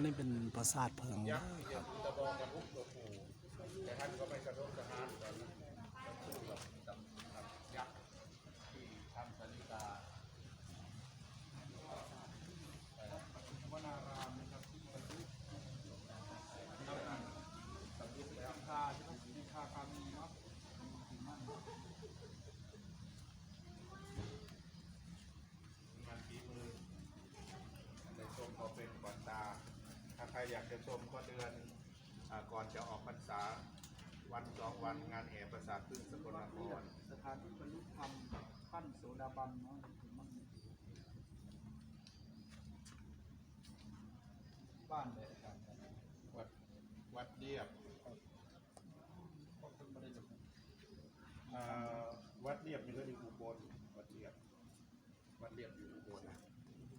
นนี้เป็นปราสาทเพิงยักษ์ที่จะตะบองกับพุกตัวปู่แต่ท่านก็ไม่สะทกสะท้านกันสู้กับกับกับยักษ์ที่ทำสันนิกา วนารามนะครับที่บรรลุสำเร็จแล้วคาใช่ไหมมีคาคามีเนาะ มันฝีมือในชมพอเป็นก่อนตา ถ้าใครอยากจะชมก็เดือนอ่าก่อนจะออกพรร ษาวันสองวันงานแห่ประสาทพึ่งสกลนครสถานที่บรรลุธรรมขั้นโสดาบันเนาะบ้านเลยครับวัดวัดเดียบขอบคุณบริษัทอ่าวัดเดียบนี่ก็อยู่อุบลวัดเดียบวัดเดียบอยู่อุบล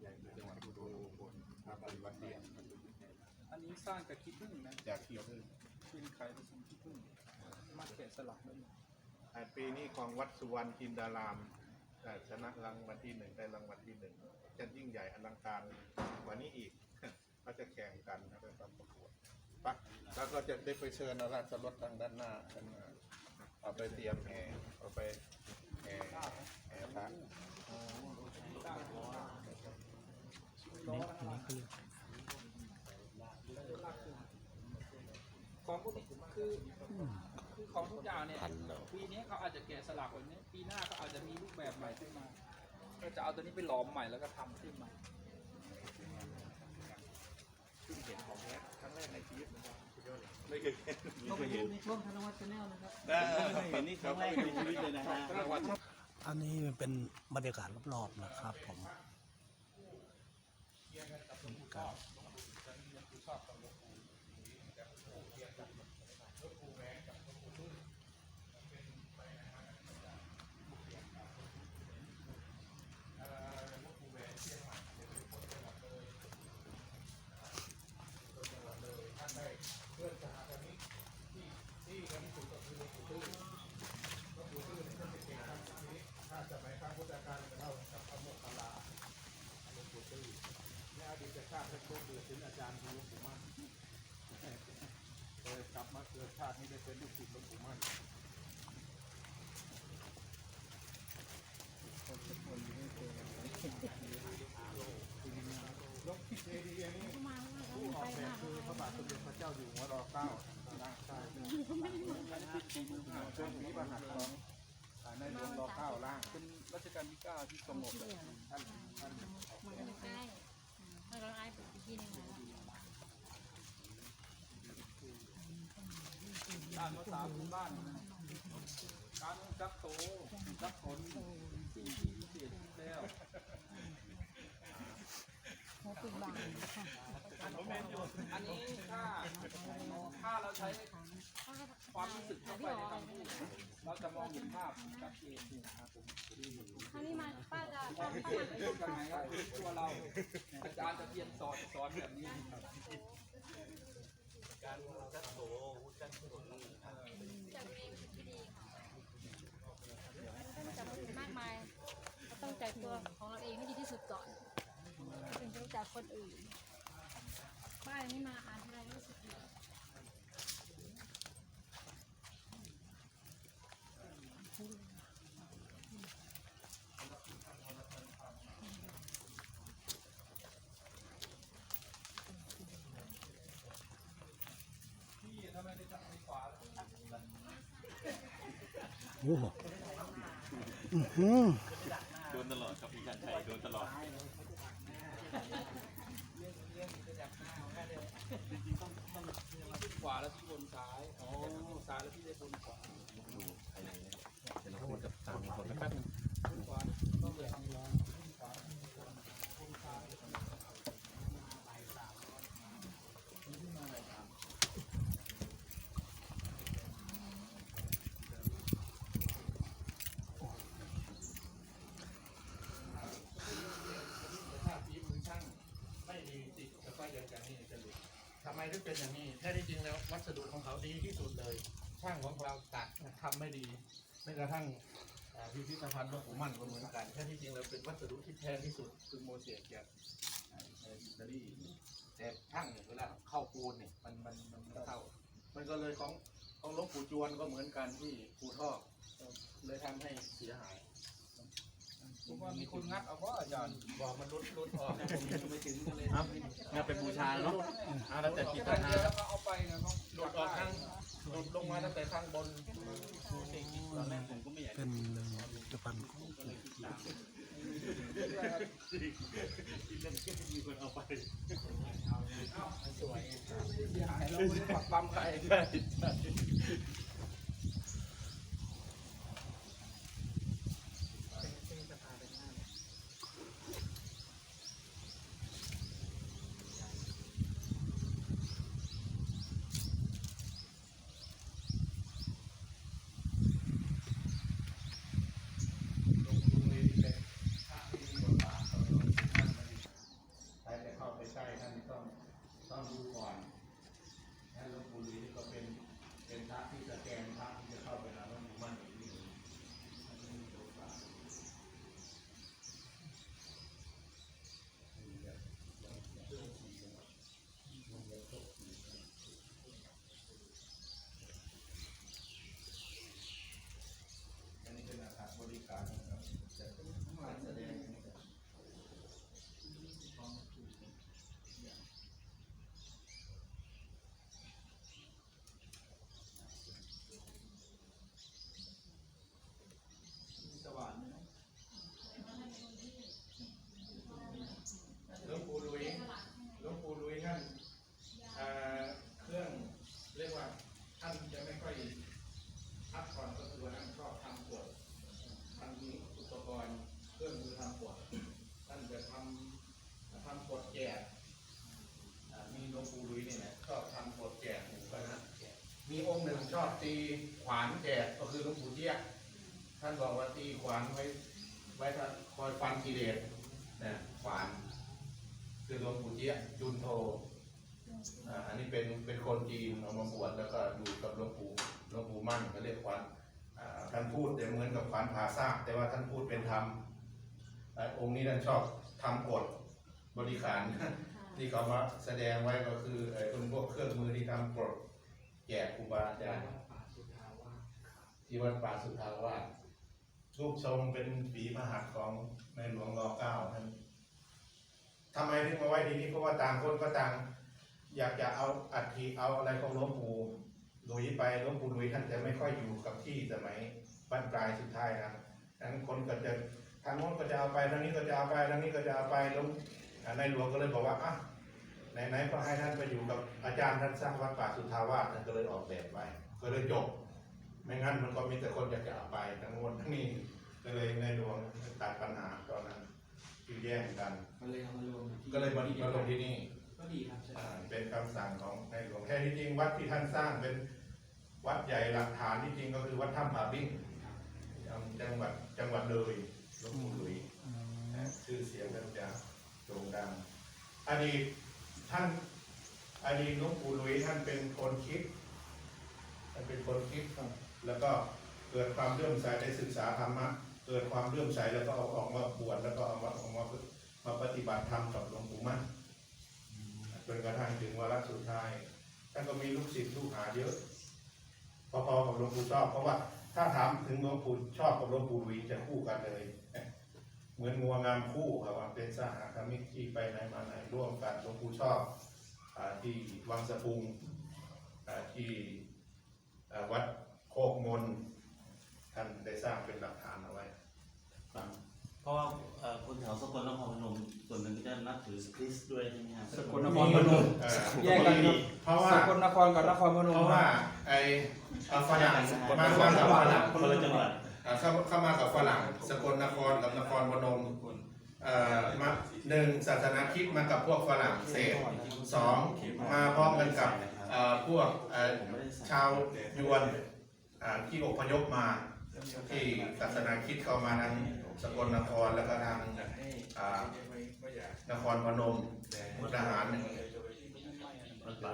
ใหญ่ในจังหวัดอุบลอุบลพาไปวัดเดียบอันนี้สร้างจากขี้ผึ้งนะจากเที่ยวพึ่งเป็นไข่ผสมขี้ผึ้งมาแกะสลักด้วยอ่าปีนี้ของวัดสุวรรณจินดารามอ่าชนะรางวัลที่หนึ่งได้รางวัลที่หนึ่งจะยิ่งใหญ่อลังการกว่านี้อีก ก็จะแข่งกันนะเป็นการประกวดปะแล้วก็จะได้ไปเชิญอาราชรถทางด้านหน้ากันมาเอาไปเตรียมแห่เอาไปแห่แห่พระ นี่อันนี้คือ ของพวกนี้คือคือของทุกอย่างเนี่ยปีนี้เขาอาจจะแกะสลักแบบนี้ ปีหน้าเขาอาจจะมีรูปแบบใหม่ขึ้นมาก็จะเอาตัวนี้ไปหลอมใหม่แล้วก็ทำขึ้นใหม่เพิ่งเห็นของแท้ครั้งแรกในชีวิตนะครับไม่เคยเห็นต้องไปดูในช่องธนวัฒน์ชาแนลนะครับไม่เคยเห็นนี่ครั้งแรกในชีวิตเลยนะฮะ อันนี้เป็นบรรยากาศรอบๆนะครับ ผมบร รยากาศถ้าสมัยพระพุทธการจะเล่ากับพระโมคคัลลาหลวงปู่ตื้อในอดีตชาติท่านโชคดีถึงอาจารย์ของหลวงปู่มั่นเลยกลับมา เกิดชาตินี้ได้เป็นลูกศิษย์หลวงปู่มั่นคนทุกคนอยกที่เจดีย์นี้ผู้ออกแบบคือพระบาทสมเด็จพระเจ้าอยู่หัวรอเก้าด้านซ้ายช่วงนี้ประหัตถ์ของในหลวงรอเก้าล่างเป็นรัชกาลที่เก้าที่กำหนดท่านท่านมันก็ใกล้มันก็ใกล้อีกทีหนึงนะ การภาษาพื้นบ้าน การจับโตจับผลสิ่งที่พิเศษแล้วหัวปิดบางค่ะอันนี้ถ้าถ้าเราใช้ความรู้สึกเข้าไปในคำพูดเราจะมองเห็นภาพชัดเจนนะครับผมครั้งนี้มาป้าจะป้ามพิเศป้าเป็นยังไงครับตัวเราอาจารย์จะเรียนสอนสอนแบบนี้จากเองที่ดีค่ะไม่ต้องจับคนอื่นมากมายเรา ตัวของเราเองให้ดีที่สุดก่อนถึงจะรู้จักคนอื่นป้ายนี้มาอ่านทีไรรู้สึกดีพี่ทำไมได้จับมือขวาโอ้โหอื้อหือ ตลอดครับพี่ชันชัยโดนตลอดขวาแล้วที่บนซ้ายอ๋อซ้ายแล้วที่ได้บนขวาขวาต้องเลยทำร้อนขวาบนซ้าย ถ้าฝีมือช่างไม่ดีติดจะก็ยังอย่างนี้จะหลุดทำไม ถึงเป็นอย่างนี้ แท้ที่จริงแล้ววัสดุของเขาดีที่สุดเลย ช่างของเราตัดทำไม่ดีไม่กระทั่งอ่าพิพิธภัณฑ์หลวงปู่มั่นก็เหมือนกันแท้ที่จริงแล้วเป็นวัสดุที่แพงที่สุดคือโมเสกจากอิตาลีแต่ช่างเนี่ยเวลาเข้าปูนเนี่ยมันมันมันไม่เข้า มันก็เลยของของหลวงปู่จวนก็เหมือนกันที่ปูท่อเลยทำให้เสียหาย ว่ามีคนงัดเอาว่าอาจารย์บอกมันรุดรุดออกนะผมยังไม่ถึงก็เลยครับงานเป็นบูชาเนาะเอาแล้วแต่จิตแต่นาเดียวแล้วก็เอาไปนะเขาหลุดออกข้างหลุดลงมาตั้งแต่ข้างบนตอนแรกผมก็ไม่อยากเป็นหนึ่งผลิตภัณฑ์ของมีคนเอาไปเสียหายเราไม่ได้ปักปั๊มใคร ลงทุนเลยที่เป็นพระที่มีบทบาทต่อหลวงปู่ท่านใครจะเข้าไปใกล้ท่านต้องต้องดูก่อนท่านหลวงปู่หลีก็เป็นเป็นพระที่สแกนพระที่จะเข้าไปหาหลวงปู่มั่นอีกทีหนึ่งท่านจะมีบทบาท อันนี้เป็นอาคารบริการนะครับจะเป็นการแสดงนะครับ สว่านนะ หลวงปู่ลุยหลวงปู่ลุยท่านเอ่อเครื่องเรียกว่าท่านจะไม่ค่อยพักผ่อนก็คือว่าท่านชอบทำกฎท่านมีอุปกรณ์เครื่องมือทำกฎท่านจะทำทำกฎแจกอ่ามีหลวงปู่ลุยนี่แหละชอบทำกฎแจกหมู่คณะมีองค์หนึ่งชอบตีขวานแจกก็ รียบท่านบอกว่าตีขวานไว้ ไว้ถ้าคอยฟันกิเลสนะขวาน คือหลวงปู่เจี๊ยบจุนโทอ,อันนี้เป็นเป็นคนจีนเอามาบวชแล้วก็อยู่กับหลวงปู่หลวงปู่มั่นก็เรียกขวัญอ่าท่านพูดแต่เหมือนกับขวัญผาซากแต่ว่าท่านพูดเป็นธรรมองค์นี้ท่านชอบทำกฎบริการที่เขามาแสดงไว้ก็คือไอ้เป็นพวกเครื่องมือที่ทำกฎแจกครูบาอาจารย์ ที่วัดป่าสุทธาวาสรูปทรงเป็นฝีมหัดของในหลวงรอเก้าท่านทำไมถึงมาไว้ที่นี่เพราะว่าต่างคนก็ต่าง อยากจะเอาอัฐิเอาอะไรของหลวงปู่ลุยไปหลวงปู่ลุยท่านจะไม่ค่อยอยู่กับที่สมัยบรรปลายสุดท้ายนะทั้งคนก็จะทางโน้นก็จะเอาไปทางนี้ก็จะเอาไปทางนี้ก็จะเอาไปหลวงในหลวงก็เลยบอกว่าอะไหนๆก็ให้ท่านไปอยู่กับอาจารย์ท่านสร้างวัดป่าสุทธาวาสท่านก็เลยออกแบบไว้ก็เลยจบ ไม่งั้นมันก็มีแต่คนอยากจะเอาไปทั้งโน้นทั้งนี้ก็เลยในหลวงตัดปัญหาตอนนั้นคือแย่งกัน มันเลยเอามารวมก็เลยมามาลงที่นี่ก็ดีครับใช่ อ่าเป็นคำสั่งของในหลวงแค่ที่จริงวัดที่ท่านสร้างเป็นวัดใหญ่หลักฐานที่จริงก็คือวัดถ้ำผาบิ้งจังหวัดจังหวัดเลยหลวงปู่หลุย นะชื่อเสียงท่านจะโด่งดัง อดีตท่านอดีตหลวงปู่หลุยท่านเป็นคนคิดท่านเป็นคนคิด แล้วก็เกิดความเลื่อมใสได้ศึกษาธรรมะเกิดความเลื่อมใสแล้วก็เอาออกมาบวชแล้วก็เอามาออกมามาปฏิบัติธรรมกับหลวงปู่มั่นจนกระทั่งถึงวาระสุดท้ายท่านก็มีลูกศิษย์ลูกหาเยอะ พอๆกับหลวงปู่ชอบเพราะว่าถ้าถามถึงหลวงปู่ชอบกับหลวงปู่ลุยจะคู่กันเลย เหมือนงัวงามคู่ครับว่าเป็นสหคมิตรที่ไปไหนมาไหนร่วมกันหลวงปู่ชอบที่วังสะพุงที่วัด คกมนท่านได้สร้างเป็นหลักฐานเอาไว้เพราะว่าเอ่อคนแถวสกลนครพนมส่วนหนึ่งก็จะนับถือคริสต์ด้วยใช่ไหมครับสกลนครพนม เอ่อแยกกันครับ เพราะว่า สกลนครกับนครพนม เพราะว่าไอ้เอาฝรั่งมาคนมาละกับจังหวัฝดรั่งคนละจังหวัดอ่าเข้าเข้ามากับฝรั่งสกลนครกับนครพนมเอ่อมาหนึ่งศาสนาคริดมากับพวกฝรั่งเศสสองมาพร้อมกันกับเอ่อพวกเอ่อชาวยวนอ่า ที่อพยพมาที่ศาสนาคริดเข้ามาทางสกลนครแล้วก็ทางอ่านครพนมมุกดาหารวัดป่า